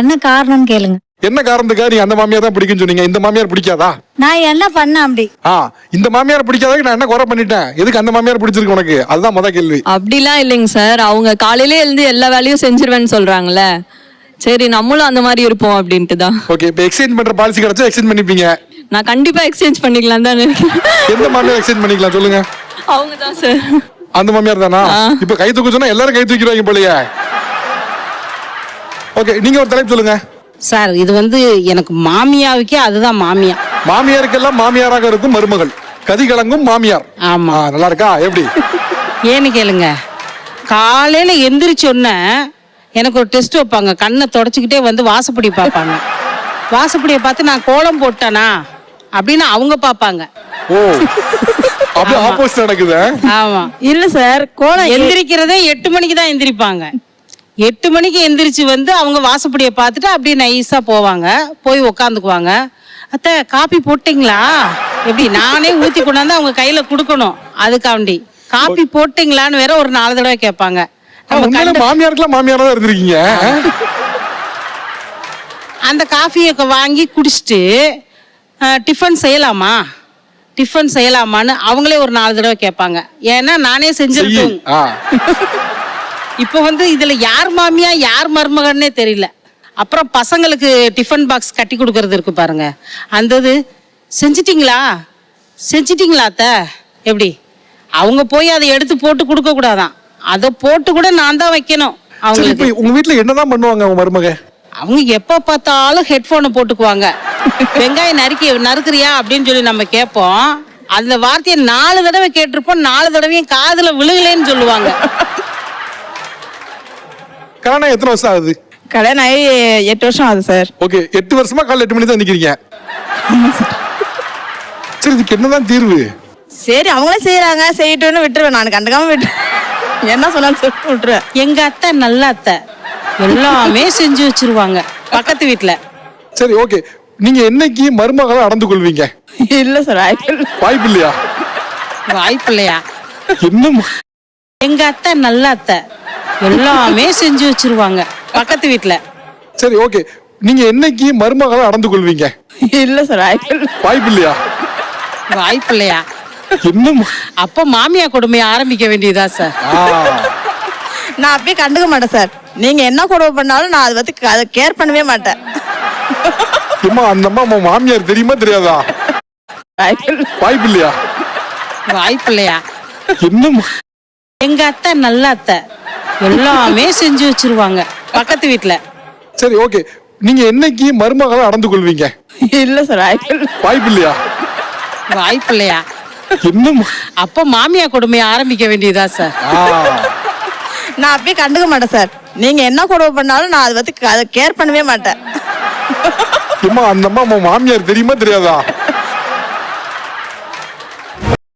என்ன காரணம்னு கேளுங்க. என்ன காரணத்துக்காக நீ அந்த மாமியார் தான் பிடிக்கும்னு சொன்னீங்க? இந்த மாமியார் பிடிக்காதா? நான் என்ன பண்ணேன் அப்படி? ஆ இந்த மாமியார் பிடிக்காததுக்கு நான் என்ன குறை பண்ணிட்டேன்? எதுக்கு அந்த மாமியார் பிடிச்சிருக்கு உனக்கு? அதுதான் முத கேள்வி. அப்படிலாம் இல்லைங்க சார். அவங்க காலையிலே எழுந்து எல்லா வேலையும் செஞ்சிருவேன்னு சொல்றாங்கல்ல. சரி நம்மளும் அந்த மாதிரி இருப்போம் அப்படின்ட்டு தான். ஓகே இப்போ எக்ஸ்சேஞ்ச் பண்ற பாலிசி கிடைச்சா எக்ஸ்சேஞ்ச் பண்ணிப்பீங்க. நான் கண்டிப்பா எக்ஸ்சேஞ்ச் பண்ணிக்கலாம் தான் எந்த மாமியார் எக்ஸ்சேஞ்ச் பண்ணிக்கலாம் சொல்லுங்க. அவங்க தான் சார். அந்த மாமியார் தானா? இப்ப கை தூக்க சொன்னா எல்லாரும் கை தூக்கிடுவாங்க போலயே. ஓகே நீங்க ஒரு தலைப்பு சொல்லுங்க. சார் இது வந்து எனக்கு மாமியாவுக்கே அதுதான் மாமியா மாமியாருக்கெல்லாம் மாமியாராக இருக்கும் மருமகள். கதி கலங்கும் மாமியார். ஆமா. நல்லா இருக்கா எப்படி? ஏன்னு கேளுங்க. காலையில எந்திரிச்ச உடனே எனக்கு ஒரு டெஸ்ட் வைப்பாங்க. கண்ணை தொடச்சிக்கிட்டே வந்து வாசப்படி பார்ப்பாங்க. வாசப்படியை பார்த்து நான் கோலம் போட்டேனா? அப்படின்னு அவங்க பார்ப்பாங்க. ஓ அப்படியே ஆப்போசிட் நடக்குது ஆமா. இல்ல சார் கோலம் எந்திரிக்கிறதே எட்டு மணிக்கு தான் எந்திரிப்பாங்க. எட்டு மணிக்கு எந்திரிச்சு வந்து அவங்க வாசப்படியை பார்த்துட்டு அப்படியே நைஸா போவாங்க. போய் உக்காந்துக்குவாங்க. அத்தை காப்பி போட்டீங்களா? எப்படி? நானே ஊத்தி கொண்டாந்து அவங்க கையில கொடுக்கணும். அதுக்காண்டி. காப்பி போட்டீங்களான்னு வேற ஒரு நாலு தடவை கேட்பாங்க. மாமியாருக்கெல்லாம் மாமியாரா இருந்திருக்கீங்க. அந்த காஃபியை வாங்கி குடிச்சிட்டு டிஃபன் செய்யலாமா? டிஃபன் செய்யலாமான்னு அவங்களே ஒரு நாலு தடவை கேட்பாங்க. ஏன்னா நானே செய்யி. இப்போ வந்து இதுல யார் மாமியா யார் மருமகன்னே தெரியல. அப்புறம் பசங்களுக்கு டிஃபன் பாக்ஸ் கட்டி கொடுக்கறது இருக்கு பாருங்க. அந்த இது செஞ்சிட்டீங்களா? செஞ்சிட்டீங்களா அத்தை? எப்படி? அவங்க போய் அதை எடுத்து போட்டு கொடுக்க கூடாதான். அதை போட்டு கூட நான் தான் வைக்கணும் அவங்களுக்கு. உங்க வீட்டுல என்னதான் பண்ணுவாங்க உங்க மருமக? அவங்க எப்ப பார்த்தாலும் ஹெட்போனை போட்டுக்குவாங்க. வெங்காயம் நறுக்கி நறுக்குறியா? அப்படின்னு சொல்லி நம்ம கேட்போம். அந்த வார்த்தையை நாலு தடவை கேட்டிருப்போம். நாலு தடவையும் காதுல விழுகலைன்னு சொல்லுவாங்க. கல்யாணம் எத்தனை வருஷம் ஆகுது? கல்யாணம் ஆகி எட்டு வருஷம் ஆகுது சார். ஓகே எட்டு வருஷமா காலைல எட்டு மணி தான் நிக்கிறீங்க சரி. இதுக்கு என்னதான் தீர்வு? சரி அவங்களே செய்யறாங்க செய்யட்டும்னு விட்டுருவேன். நான் கண்டுக்காம விட்டு என்ன சொன்னாலும் சொல்லிட்டு விட்டுருவேன். எங்க அத்தை நல்ல அத்தை. எல்லாமே செஞ்சு வச்சிருவாங்க பக்கத்து வீட்டுல சரி ஓகே. நீங்க என்னைக்கு மருமகளை அடந்து கொள்வீங்க? இல்ல சார் வாய்ப்பு இல்ல. வாய்ப்பு இல்லையா வாய்ப்பு இல்லையா என்ன எங்க அத்தை நல்ல அத்தை. எல்லாமே செஞ்சு வச்சிருவாங்க பக்கத்து வீட்டுல சரி ஓகே நீங்க என்னைக்கு மருமகளை அடந்து கொள்வீங்க? இல்ல சார் வாய்ப்பு இல்ல. வாய்ப்பு இல்லையா? வாய்ப்பு இல்லையா? என்ன ம- அப்ப மாமியா கொடுமையை ஆரம்பிக்க வேண்டியதா சார்? நான் அப்படியே கண்டுக்க மாட்டேன் சார். நீங்க என்ன கொடுமை பண்ணாலும் நான் அதை பத்தி அதை கேர் பண்ணவே மாட்டேன். ஏம்மா அந்த அம்மா மாமியார் தெரியுமா தெரியாதா? வாய்ப்பு இல்ல. வாய்ப்பு இல்லையா? வாய்ப்பு இல்லையா? என்ன ம- எங்க அத்தை நல்ல அத்தை. எல்லாமே செஞ்சு வச்சிருவாங்க பக்கத்து வீட்டுல சரி ஓகே நீங்க என்னைக்கு மருமகளை அடந்து கொள்வீங்க? இல்ல சார் வாய்ப்பு இல்ல. வாய்ப்பு இல்லையா? வாய்ப்பு இல்லையா? என்ன ம- அப்ப மாமியா கொடுமையை ஆரம்பிக்க வேண்டியதா சார்? நான் அப்படியே கண்டுக்க மாட்டேன் சார். நீங்க என்ன கொடுமை பண்ணாலும் நான் அதை பத்தி அதை கேர் பண்ணவே மாட்டேன். அந்த அம்மா உன் மாமியார் தெரியுமா தெரியாதா?